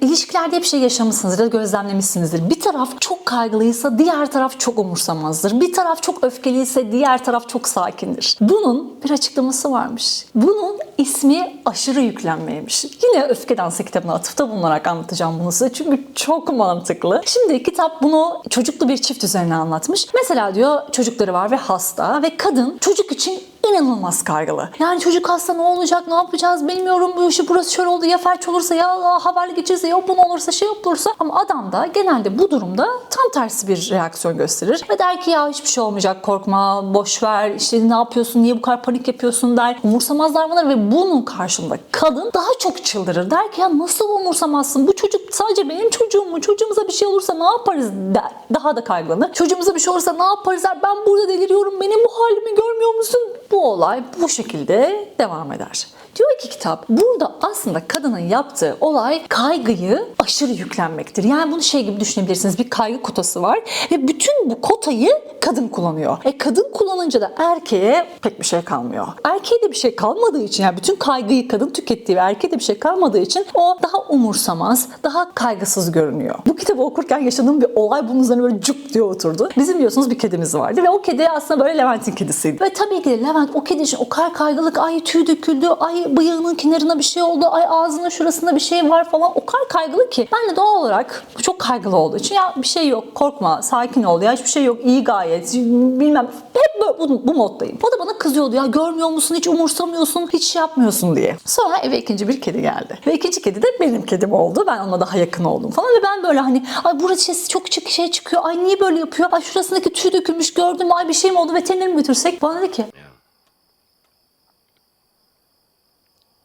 İlişkilerde hep şey yaşamışsınızdır gözlemlemişsinizdir. Bir taraf çok kaygılıysa diğer taraf çok umursamazdır. Bir taraf çok öfkeliyse diğer taraf çok sakindir. Bunun bir açıklaması varmış. Bunun ismi aşırı yüklenmeymiş. Yine Öfke Dansı kitabına atıfta bulunarak anlatacağım bunu size çünkü çok mantıklı. Şimdi kitap bunu çocuklu bir çift üzerine anlatmış. Mesela diyor çocukları var ve hasta ve kadın çocuk için inanılmaz kaygılı. Yani çocuk hasta ne olacak, ne yapacağız bilmiyorum. Bu işi burası şöyle oldu ya felç olursa ya haberli geçirse ya bunu olursa şey olursa. Ama adam da genelde bu durumda tam tersi bir reaksiyon gösterir ve der ki ya hiçbir şey olmayacak korkma boş ver işte ne yapıyorsun niye bu kadar panik yapıyorsun? der. Umursamaz davranır ve bunun karşında kadın daha çok çıldırır. Der ki ya nasıl umursamazsın? Bu çocuk sadece benim çocuğum mu? Çocuğumuza bir şey olursa ne yaparız? der. Daha da kaygılanır. Çocuğumuza bir şey olursa ne yaparız? der. Ben burada deliriyorum. Benim bu halimi görmüyor musun? Bu olay bu şekilde devam eder. Diyor ki kitap burada aslında kadının yaptığı olay kaygıyı aşırı yüklenmektir. Yani bunu şey gibi düşünebilirsiniz bir kaygı kotası var ve bütün bu kotayı kadın kullanıyor. E kadın kullanınca da erkeğe pek bir şey kalmıyor. Erkeğe de bir şey kalmadığı için yani bütün kaygıyı kadın tükettiği ve erkeğe de bir şey kalmadığı için o daha umursamaz, daha kaygısız görünüyor. Bu kitabı okurken yaşadığım bir olay bunun üzerine böyle cuk diye oturdu. Bizim biliyorsunuz bir kedimiz vardı ve o kedi aslında böyle Levent'in kedisiydi. Ve tabii ki Levent o kedi için o kadar kaygılık, ay tüy döküldü, ay bıyığının kenarına bir şey oldu, ay ağzının şurasında bir şey var falan o kadar kaygılı ki. Ben de doğal olarak çok kaygılı olduğu için ya bir şey yok korkma sakin ol ya hiçbir şey yok. İyi gayet. Bilmem. Hep böyle bu, bu moddayım. O da bana kızıyordu ya. Görmüyor musun? Hiç umursamıyorsun. Hiç şey yapmıyorsun diye. Sonra eve ikinci bir kedi geldi. Ve ikinci kedi de benim kedim oldu. Ben ona daha yakın oldum falan ve ben böyle hani ay burada şey, çok çık şey çıkıyor. Ay niye böyle yapıyor? Ay şurasındaki tüy dökülmüş. Gördüm. Ay bir şey mi oldu? Veterinere mi götürsek? Bana dedi ki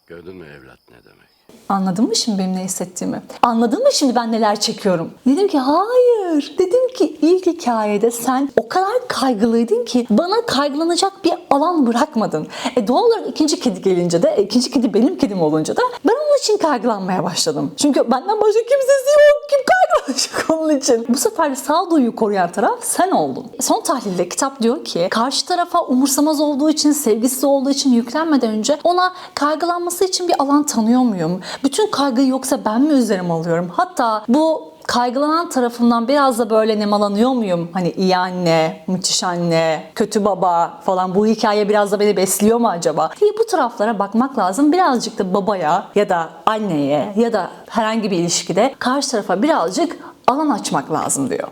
Gördün mü evlat ne demek? Anladın mı şimdi benim ne hissettiğimi? Anladın mı şimdi ben neler çekiyorum? Dedim ki hayır. Dedim ki ilk hikayede sen o kadar kaygılıydın ki bana kaygılanacak bir alan bırakmadın. E doğal olarak ikinci kedi gelince de e, ikinci kedi benim kedim olunca da ben onun için kaygılanmaya başladım. Çünkü benden başka kimsesi yok. Kim kaygılanacak onun için? Bu sefer de sağduyuyu koruyan taraf sen oldun. Son tahlilde kitap diyor ki karşı tarafa umursamaz olduğu için, sevgisiz olduğu için yüklenmeden önce ona kaygılanması için bir alan tanıyor muyum? Bütün kaygıyı yoksa ben mi üzerime alıyorum? Hatta bu kaygılanan tarafından biraz da böyle nemalanıyor muyum? Hani iyi anne, müthiş anne, kötü baba falan bu hikaye biraz da beni besliyor mu acaba? diye bu taraflara bakmak lazım. Birazcık da babaya ya da anneye ya da herhangi bir ilişkide karşı tarafa birazcık alan açmak lazım diyor.